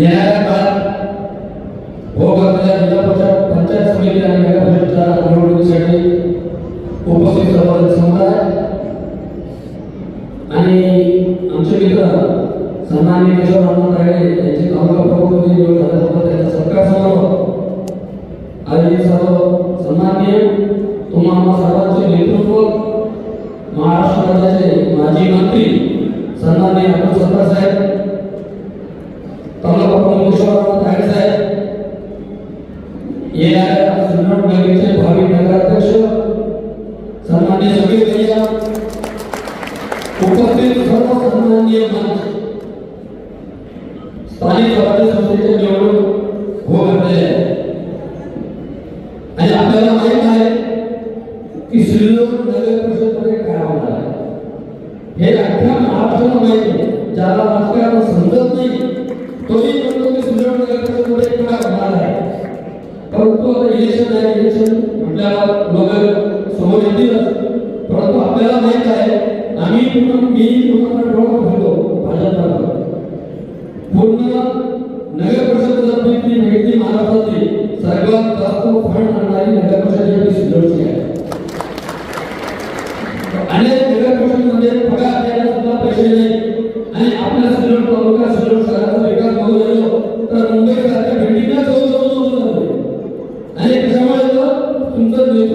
येणाऱ्या काळात होत जिल्हा परिषद पंचायत समिती आणि नगर परिषदच्या निवडणुकीसाठी उपस्थित सर्व समुदाय आणि आमचे मित्र सन्माननीय किशोर रामनाथ तायडे यांचे तालुका प्रमुख निवड झाल्याबद्दल त्यांच्या सरकारसमोर आणि सर्व सन्माननीय. तुम्हाला सर्वांचे नेतृत्व महाराष्ट्र राज्याचे माजी मंत्री सन्मान्य अब्दुल सत्तार साहेब तालुका प्रमुख किशोर तायडे साहेब भावी नगराध्यक्ष भैया उपस्थित सर्व सन्माननीय स्थानिक स्वराज्य निवडणूक होत आणि आपल्याला माहीत आहे की सिल्लोड नगर परिषदमध्ये काय होणार आहे? हे अख्ख्या महाराष्ट्राला माहिती ज्याला राजकारण समजत नाही तोही म्हणतो की सिल्लोड नगर परिषदमध्ये काय होणार आहे परंतु आता इलेक्शन आहे त्या म्हटल्यावर लोक समोर येतीलच परंतु आपल्याला माहीत आहे आम्ही पूर्ण मी पूर्ण डोळा फिरतो भाजपला पूर्ण नगर परिषद जर भेटली भेटली सर्वात जास्त फंड आणणारी नगर परिषद ही आपली आहे. अनेक नगर परिषदमध्ये पगार द्यायला सुद्धा पैसे नाही. आणि आपल्या सिल्लोड तालुका सिल्लोड शहराचा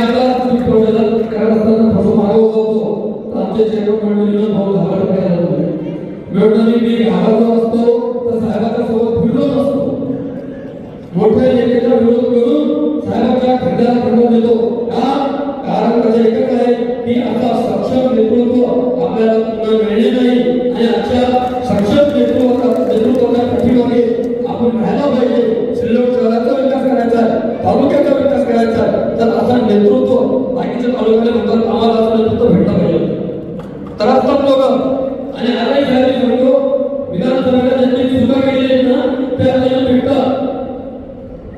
मी तुम्ही प्रवचन करत असताना थोडं मागे उगवतो. होतो तर आमचे चेअरमन मंडळीनं भाऊ झाला काय झालं मिळवताना मी घाबरलो असतो तर साहेबाच्या सोबत फिरलो नसतो. मोठ्या नेत्याचा विरोध करून साहेबांच्या खड्ड्याला खंडून देतो. बाकीच्या तालुक्याला कामाला आम्हाला असं नेतृत्व भेटलं पाहिजे. तर असतात लोक. आणि आता शहरी सांगतो विधानसभेला ज्यांनी चुका केली आहे ना ते त्यांना भेटतात.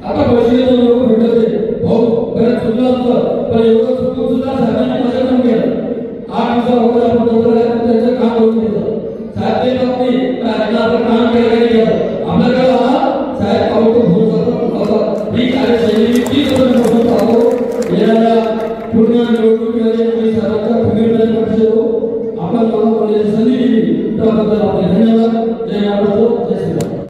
आता परिषदेचे लोक भेटत होते भाऊ बरं चुकलं असतं पण एवढं चुकून सुद्धा साहेबांनी माझ्याकडून केलं. आठ दिवसा अगोदर आपण मंत्रालयात त्यांचं काम करून घेतलं. साहेब ते बाबतीत आपलं काम केलं नाही आपल्याकडे साहेब पाहतो तो जातात होतात ही कार्यशैली అమలు చేస్తుంది